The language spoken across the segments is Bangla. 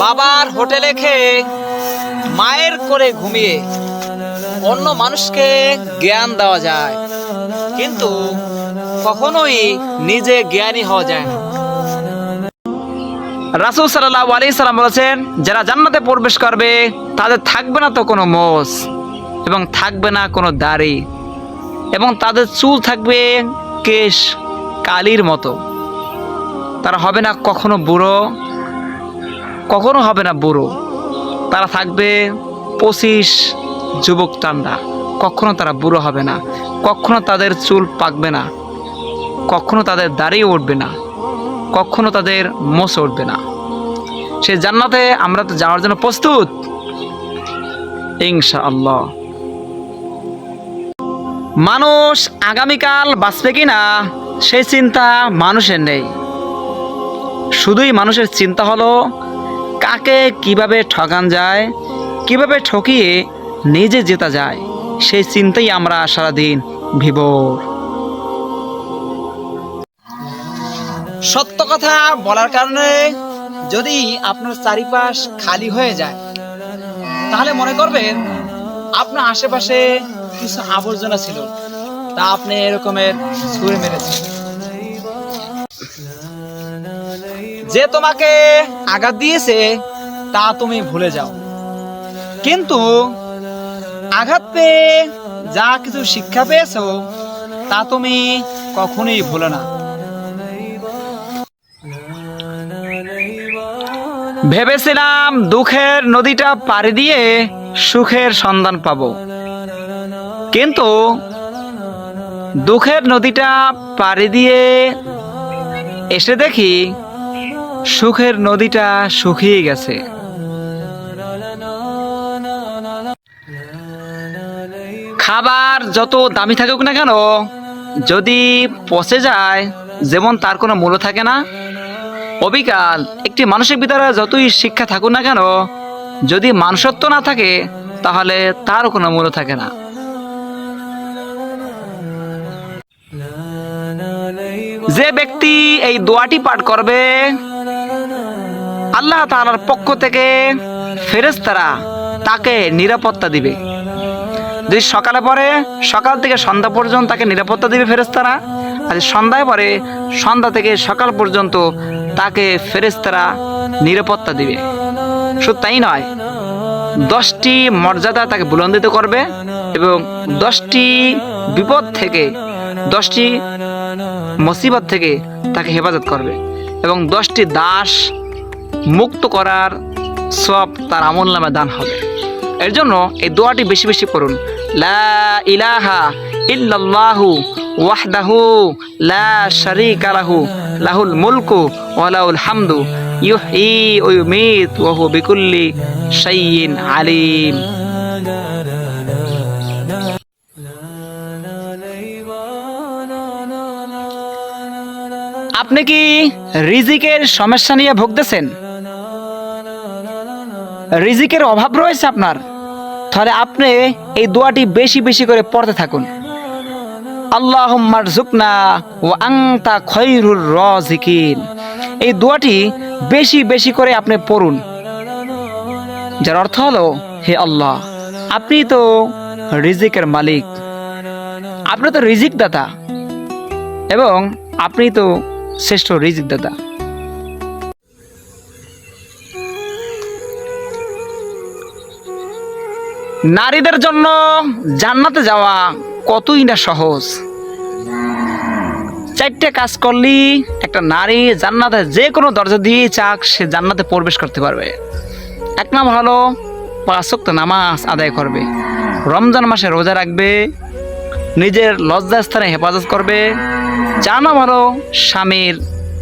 বাবার হোটেলে খেয়ে মায়ের করে ঘুমিয়ে অন্য মানুষকে জ্ঞান দেওয়া যায়। কিন্তু কখনোই নিজে জ্ঞানী হওয়া যায় না। রাসুল সাল্লাহ আলি সাল্লাম বলেছেন, যারা জান্নাতে প্রবেশ করবে, তাদের থাকবে না তো কোনো মোষ এবং থাকবে না কোনো দাড়ি এবং তাদের চুল থাকবে কেশ কালির মতো। তারা হবে না কখনো বুড়ো, কখনো হবে না বুড়ো। তারা থাকবে পঁচিশ যুবক টান্ডা কখনো তারা বুড়ো হবে না। কখনো তাদের চুল পাকবে না। কখনো তাদের দাড়ি উঠবে না। কখনো তাদের মোষ উঠবে না। সে জান্নাতে আমরা তো যাওয়ার জন্য প্রস্তুত। ইনশা আল্লাহ মানুষ আগামীকাল বাঁচবে কি না সেই চিন্তা মানুষের নেই। শুধুই মানুষের চিন্তা হলো, কাকে কীভাবে ঠকান যায়, কীভাবে ঠকিয়ে নিজে জেতা যায়, সেই চিন্তাই আমরা সারাদিন ভিবর। সত্য কথা বলার কারণে যদি আপনার চারিপাশ খালি হয়ে যায়, তাহলে মনে করবেন আপনার আশেপাশে কিছু আবর্জনা ছিল, তা আপনি এরকমের ছুঁড়ে মেরেছেন। যে তোমাকে আঘাত দিয়েছে, তা তুমি ভুলে যাও। কিন্তু আঘাত পেয়ে যা কিছু শিক্ষা পেয়েছ, তা তুমি কখনোই ভুলো না। ভেবেছিলাম দুঃখের নদীটা পাড়ি দিয়ে সুখের সন্ধান পাবো। কিন্তু দুঃখের নদীটা পাড়ি দিয়ে এসে দেখি সুখের নদীটা শুকিয়ে গেছে। খাবার যত দামি থাকুক না কেন, যদি পচে যায়, যেমন তার কোনো মূল্য থাকে না, অবিকাল একটি মানুষের ভিতরে যতই শিক্ষা থাকুক না কেন, যদি মানুষত্ব না থাকে, তাহলে তারও কোনো মূল্য থাকে না। যে ব্যক্তি এই দোয়াটি পাঠ করবে আল্লাহ তাআলার পক্ষ থেকে ফেরেশতারা তাকে নিরাপত্তা দিবে। যদি সকালে পরে, সকাল থেকে সন্ধ্যা পর্যন্ত তাকে নিরাপত্তা দিবে ফেরেশতারা। আর সন্ধ্যায় পরে, সন্ধ্যা থেকে সকাল পর্যন্ত তাকে ফেরেশতারা নিরাপত্তা দিবে। শুধু তাই নয়, দশটি মর্যাদা তাকে বুলন্দিত করবে এবং দশটি বিপদ থেকে, দশটি মুসিবত থেকে তাকে হেফাজত করবে এবং দশটি দাস মুক্ত করার সব তার আমল নামে দান হবে। এর জন্য এই দোয়াটি বেশি বেশি করুন লা ইলাহা ইল্লাল্লাহু ওয়াহদাহু লা শারীকা লাহু, লাহুল মুলকু ওয়া লাহুল হামদু, ইউহয়ি ওয়া ইউমীত ওয়া হুয়া বিকুল্লি শাইইন আলিম। আপনি কি রিজিকের সমস্যা নিয়ে ভুগতেছেন? রিজিকের অভাব রয়েছে আপনার। তাহলে আপনি এই দোয়াটি বেশি বেশি করে পড়তে থাকুন। আল্লাহুম্মার জুকনা ও আংতা খৈরুর রাজিকিন। এই দোয়াটি বেশি বেশি করে আপনি পড়ুন। যার অর্থ হলো, হে আল্লাহ, আপনি তো রিজিকের মালিক। আপনি তো রিজিক দাতা এবং আপনি তো শ্রেষ্ঠ রিজিক দাতা নারীদের জন্য জান্নাতে যাওয়া কতই না সহজ। চারটে কাজ করলি, একটা নারী জান্নাতে যে কোনো দরজা দিয়ে চাক, সে জান্নাতে প্রবেশ করতে পারবে। এক নাম হলো পাঁচক্ত নামাজ আদায় করবে। রমজান মাসে রোজা রাখবে, নিজের লজ্জাস্থানে হেফাজত করবে। নাম হলো, স্বামীর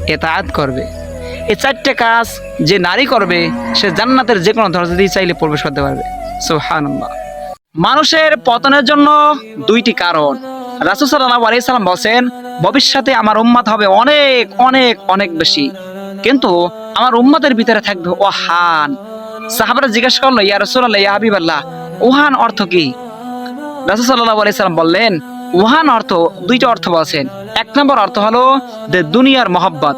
এতায়াত করবে। এই চারটে কাজ যে নারী করবে, সে জান্নাতের যে কোনো দরজা দিয়ে চাইলে প্রবেশ করতে পারবে। সুবহানাল্লাহ। মানুষের পতনের জন্য দুইটি কারণ। রাসূল সাল্লাম বলেন ভবিষ্যতে আমার উম্মত হবে অনেক অনেক অনেক বেশি। কিন্তু আমার উম্মাদের ভিতরে থাকবে ওহান। সাহাবারা জিজ্ঞাসা করল, ইয়া রাসূলুল্লাহ, ইয়া হাবিবাল্লাহ, ওহান অর্থ কি? রাসূল সাল্লাম বললেন, ওহান অর্থ দুইটা অর্থ বলছেন। এক নম্বর অর্থ হলো দুনিয়ার মহব্বত।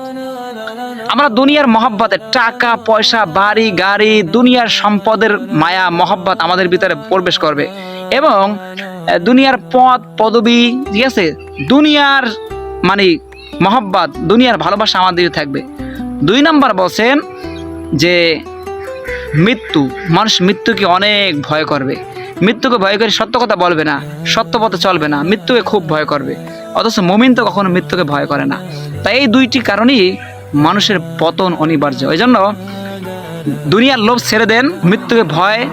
আমরা দুনিয়ার মহব্বতে, টাকা, পয়সা, বাড়ি, গাড়ি, দুনিয়ার সম্পদের মায়া, মহব্বত আমাদের ভিতরে প্রবেশ করবে। এবং দুনিয়ার পদ পদবি, ঠিক আছে? দুনিয়ার মানে মহব্বত, দুনিয়ার ভালোবাসা আমাদের থাকবে। দুই নাম্বার বলছেন যে, মৃত্যু, মানুষ মৃত্যুকে অনেক ভয় করবে। মৃত্যুকে ভয় করে সত্য কথা বলবে না, সত্য পথে চলবে না, মৃত্যুকে খুব ভয় করবে। অথচ মমিন তো কখনো মৃত্যুকে ভয় করে না। তাই এই দুইটি কারণেই মানুষের পতন অনিবার্য। এই জন্য দুনিয়ার লোভ ছেড়ে দেন, মৃত্যুকে ভয়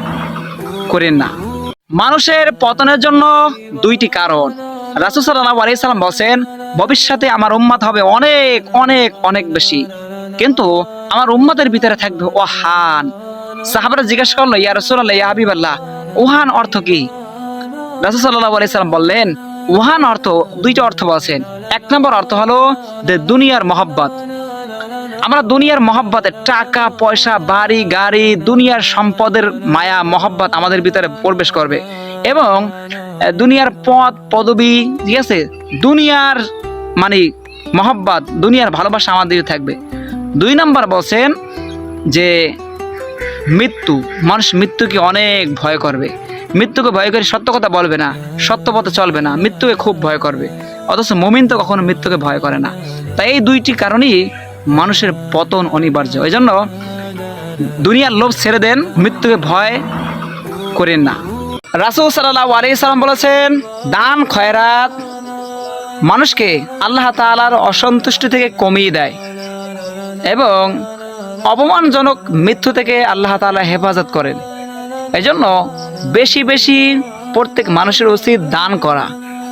করেন না। মানুষের পতনের জন্য দুইটি কারণ। রাসুল সাল্লাহ আলাইসাল্লাম বলছেন, ভবিষ্যতে আমার উম্মাত হবে অনেক অনেক অনেক বেশি। কিন্তু আমার উম্মাদের ভিতরে থাকবে ওহান। সাহাবারা জিজ্ঞাসা করল, ইয়া রসুল্লাহ ইয়া হাবিবাল্লাহ, ওহান অর্থ কি? রাসুল সাল্লাহ আলাইসাল্লাম বললেন, ওহান অর্থ দুইটা অর্থ বলছেন। এক নম্বর অর্থ হলো দুনিয়ার মহব্বত। আমরা দুনিয়ার মহব্বতে টাকা, পয়সা, বাড়ি, গাড়ি, দুনিয়ার সম্পদের মায়া, মহব্বত আমাদের ভিতরে প্রবেশ করবে। এবং দুনিয়ার পদ পদবি, ঠিক আছে? দুনিয়ার মানে মহব্বত, দুনিয়ার ভালোবাসা আমাদের থাকবে। দুই নাম্বার বলছেন যে, মৃত্যু, মানুষ মৃত্যুকে অনেক ভয় করবে। মৃত্যুকে ভয় করে সত্য কথা বলবে না, সত্য পথে চলবে না, মৃত্যুকে খুব ভয় করবে। অথচ মমিন তো কখনো মৃত্যুকে ভয় করে না। তাই এই দুইটি কারণেই মানুষের পতন অনিবার্য। এই জন্য দুনিয়ার লোভ ছেড়ে দেন, মৃত্যুকে ভয় করেন না। রাসুল সাল্লাহ আলি বলেছেন, দান, খয়রাত মানুষকে আল্লাহ তাআলার অসন্তুষ্টি থেকে কমিয়ে দেয় এবং অপমানজনক মৃত্যু থেকে আল্লাহ তাআলা হেফাজত করেন। এই জন্য বেশি বেশি প্রত্যেক মানুষের উচিত দান করা।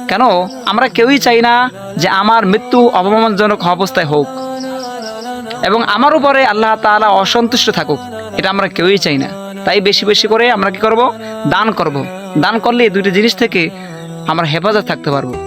কেন? আমরা কেউই চাই না যে আমার মৃত্যু অপমানজনক অবস্থায় হোক। এবং আমার উপরে আল্লাহ তালা অসন্তুষ্ট থাকুক, এটা আমরা কেউই চাই না। তাই বেশি বেশি করে আমরা কি করব? দান করব। দান করলে এই দুইটি জিনিস থেকে আমরা হেফাজত থাকতে পারব।